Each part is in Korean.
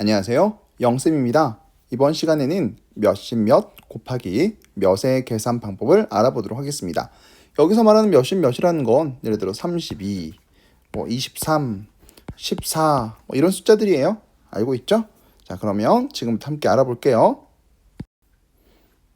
안녕하세요. 영쌤입니다. 이번 시간에는 몇십 몇 곱하기 몇의 계산 방법을 알아보도록 하겠습니다. 여기서 말하는 몇십 몇이라는 건 예를 들어 32, 뭐 23, 14, 뭐 이런 숫자들이에요. 알고 있죠? 자, 그러면 지금부터 함께 알아볼게요.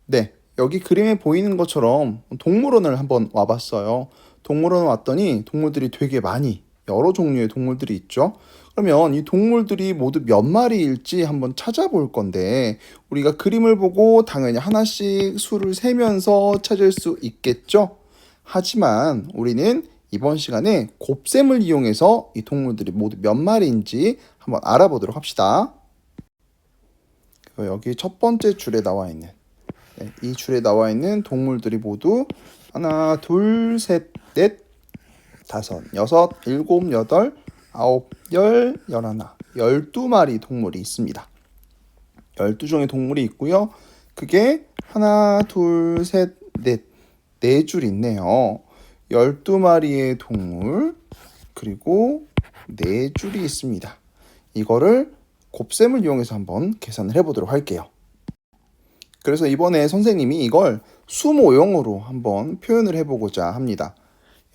네, 여기 그림에 보이는 것처럼 동물원을 한번 와봤어요. 동물원 왔더니 동물들이 되게 많이 여러 종류의 동물들이 있죠. 그러면 이 동물들이 모두 몇 마리일지 한번 찾아볼 건데 우리가 그림을 보고 당연히 하나씩 수를 세면서 찾을 수 있겠죠. 하지만 우리는 이번 시간에 곱셈을 이용해서 이 동물들이 모두 몇 마리인지 한번 알아보도록 합시다. 여기 첫 번째 줄에 나와 있는 네, 이 줄에 나와 있는 동물들이 모두 하나, 둘, 셋, 넷, 다섯, 여섯, 일곱, 여덟, 아홉, 열, 열하나, 열두 마리 동물이 있습니다. 열두 종의 동물이 있고요. 그게 하나, 둘, 셋, 넷, 네 줄 있네요. 열두 마리의 동물 그리고 네 줄이 있습니다. 이거를 곱셈을 이용해서 한번 계산을 해보도록 할게요. 그래서 이번에 선생님이 이걸 수모형으로 한번 표현을 해보고자 합니다.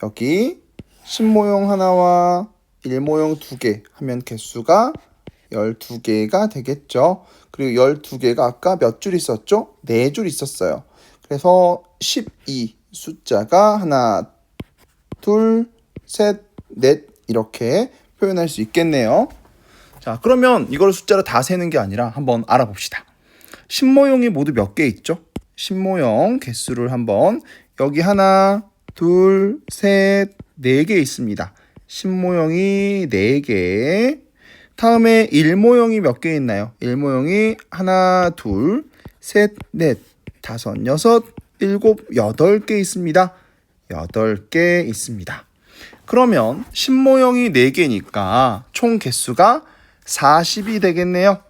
여기 10모형 하나와 1모형 두 개 하면 개수가 12개가 되겠죠. 그리고 12개가 아까 몇 줄 있었죠? 4줄 있었어요. 그래서 12 숫자가 하나, 둘, 셋, 넷 이렇게 표현할 수 있겠네요. 자, 그러면 이걸 숫자로 다 세는 게 아니라 한번 알아봅시다. 10모형이 모두 몇 개 있죠? 10모형 개수를 한번 여기 하나, 둘, 셋, 네개 있습니다. 10모형이 4개. 다음에 1모형이 몇 개 있나요? 1모형이 하나, 둘, 셋, 넷, 다섯, 여섯, 일곱, 여덟 개 있습니다. 여덟 개 있습니다. 그러면 10모형이 4개니까 총 개수가 40이 되겠네요.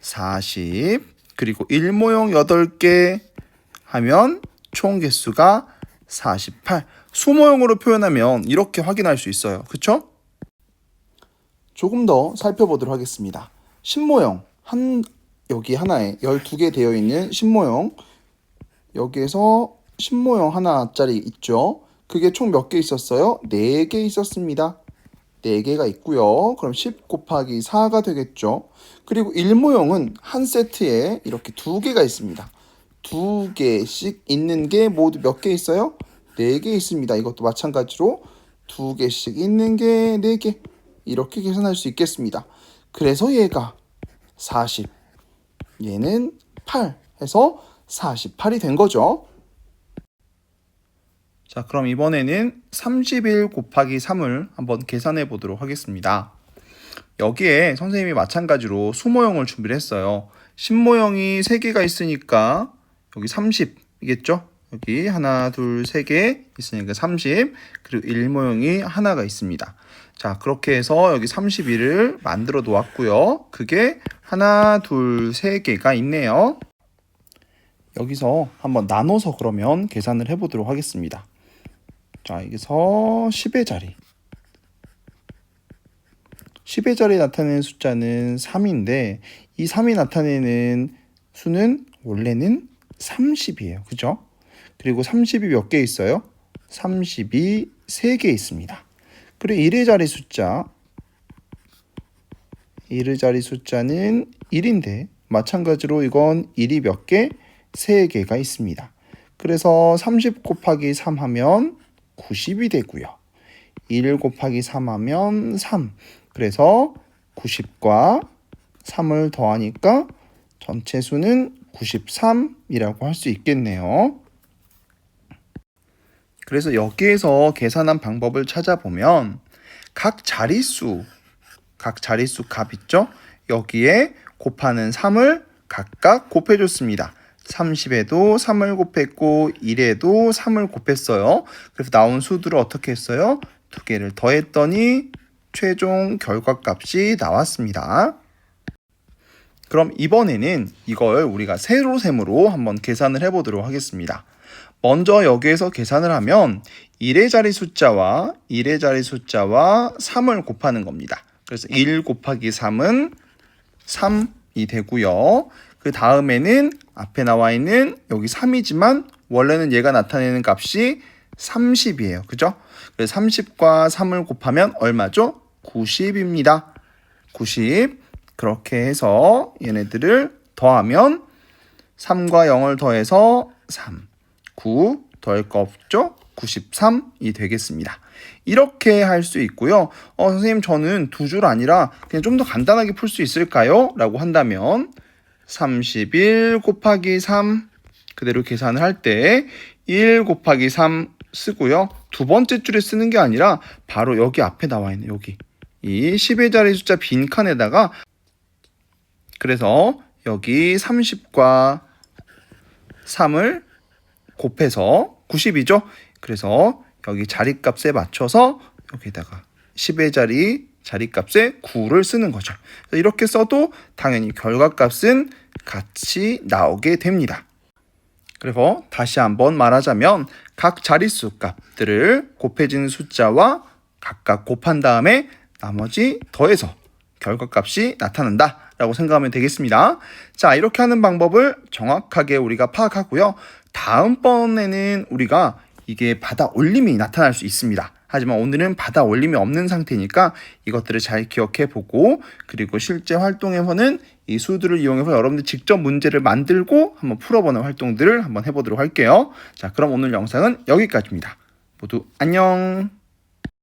40. 그리고 1모형 8개 하면 총 개수가 48. 수모형으로 표현하면 이렇게 확인할 수 있어요. 그쵸? 조금 더 살펴보도록 하겠습니다. 10모형 한 여기 하나에 12개 되어 있는 10모형 여기에서 10모형 하나짜리 있죠. 그게 총 몇 개 있었어요? 4개 있었습니다. 4개가 있고요. 그럼 10 곱하기 4가 되겠죠. 그리고 1모형은 한 세트에 이렇게 두 개가 있습니다. 두 개씩 있는 게 모두 몇 개 있어요? 4개 있습니다. 이것도 마찬가지로 두 개씩 있는 게 4개. 이렇게 계산할 수 있겠습니다. 그래서 얘가 40, 얘는 8 해서 48이 된 거죠. 자, 그럼 이번에는 31 곱하기 3을 한번 계산해 보도록 하겠습니다. 여기에 선생님이 마찬가지로 수모형을 준비를 했어요. 신모형이 3개가 있으니까 여기 30이겠죠? 여기 하나, 둘, 세 개 있으니까 30. 그리고 1 모형이 하나가 있습니다. 자, 그렇게 해서 여기 31을 만들어 놓았고요. 그게 하나, 둘, 세 개가 있네요. 여기서 한번 나눠서 그러면 계산을 해 보도록 하겠습니다. 자, 여기서 10의 자리. 10의 자리에 나타내는 숫자는 3인데 이 3이 나타내는 수는 원래는 30이에요. 그죠? 그리고 30이 몇 개 있어요? 30이 3개 있습니다. 그리고 1의 자리 숫자 1의 자리 숫자는 1인데 마찬가지로 이건 1이 몇 개? 3개가 있습니다. 그래서 30 곱하기 3 하면 90이 되고요. 1 곱하기 3 하면 3. 그래서 90과 3을 더하니까 전체 수는 93이라고 할 수 있겠네요. 그래서 여기에서 계산한 방법을 찾아보면 각 자릿수, 각 자릿수 값 있죠? 여기에 곱하는 3을 각각 곱해줬습니다. 30에도 3을 곱했고 1에도 3을 곱했어요. 그래서 나온 수들을 어떻게 했어요? 두 개를 더했더니 최종 결과값이 나왔습니다. 그럼 이번에는 이걸 우리가 세로셈으로 한번 계산을 해보도록 하겠습니다. 먼저 여기에서 계산을 하면 1의 자리 숫자와 1의 자리 숫자와 3을 곱하는 겁니다. 그래서 1 곱하기 3은 3이 되고요. 그 다음에는 앞에 나와 있는 여기 3이지만 원래는 얘가 나타내는 값이 30이에요. 그죠? 그래서 30과 3을 곱하면 얼마죠? 90입니다. 90. 그렇게 해서 얘네들을 더하면 3과 0을 더해서 3. 9 더할 거 없죠? 93이 되겠습니다. 이렇게 할 수 있고요. 어, 선생님, 저는 두 줄 아니라 그냥 좀 더 간단하게 풀 수 있을까요? 라고 한다면 31 곱하기 3 그대로 계산을 할 때 1 곱하기 3 쓰고요. 두 번째 줄에 쓰는 게 아니라 바로 여기 앞에 나와 있는 여기 이 10의 자리 숫자 빈 칸에다가 그래서 여기 30과 3을 곱해서 90이죠. 그래서 여기 자리값에 맞춰서 여기다가 10의 자리 자리값에 9를 쓰는 거죠. 이렇게 써도 당연히 결과값은 같이 나오게 됩니다. 그래서 다시 한번 말하자면 각 자릿수 값들을 곱해진 숫자와 각각 곱한 다음에 나머지 더해서 결과값이 나타난다. 라고 생각하면 되겠습니다. 자, 이렇게 하는 방법을 정확하게 우리가 파악하고요. 다음번에는 우리가 이게 받아 올림이 나타날 수 있습니다. 하지만 오늘은 받아 올림이 없는 상태니까 이것들을 잘 기억해 보고 그리고 실제 활동에서는 이 수들을 이용해서 여러분들 직접 문제를 만들고 한번 풀어보는 활동들을 한번 해보도록 할게요. 자, 그럼 오늘 영상은 여기까지입니다. 모두 안녕!